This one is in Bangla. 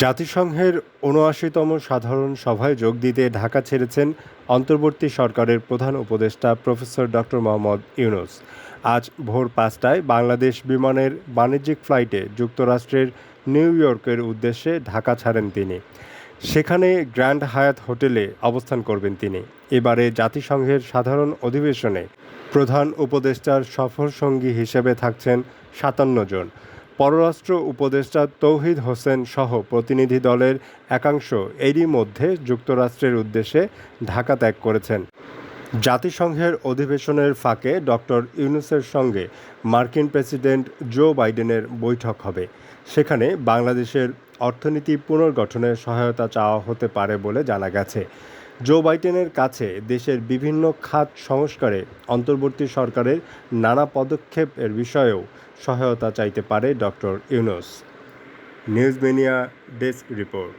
জাতিসংঘের উনআশিতম সাধারণ সভায় যোগ দিতে ঢাকা ছেড়েছেন অন্তর্বর্তী সরকারের প্রধান উপদেষ্টা প্রফেসর ডক্টর মোহাম্মদ ইউনুস। আজ ভোর পাঁচটায় বাংলাদেশ বিমানের বাণিজ্যিক ফ্লাইটে যুক্তরাষ্ট্রের নিউ ইয়র্কের উদ্দেশ্যে ঢাকা ছাড়েন তিনি। সেখানে গ্র্যান্ড হায়াত হোটেলে অবস্থান করবেন তিনি। এবারে জাতিসংঘের সাধারণ অধিবেশনে প্রধান উপদেষ্টার সফর সঙ্গী হিসেবে থাকছেন সাতান্ন জন। পররাষ্ট্র উপদেষ্টা তৌহিদ হোসেন সহ প্রতিনিধি দলের একাংশ এরই মধ্যে যুক্তরাষ্ট্রের উদ্দেশ্যে ঢাকা ত্যাগ করেছেন। জাতিসংঘের অধিবেশনের ফাঁকে ডক্টর ইউনুসের সঙ্গে মার্কিন প্রেসিডেন্ট জো বাইডেনের বৈঠক হবে। সেখানে বাংলাদেশের অর্থনীতি পুনর্গঠনে সহায়তা চাওয়া হতে পারে বলে জানা গেছে। জো বাইডেনের কাছে দেশের বিভিন্ন খাত সংস্কারে অন্তর্বর্তী সরকারের নানা পদক্ষেপের বিষয়েও সহায়তা চাইতে পারে doctor Yunus. News media desk report.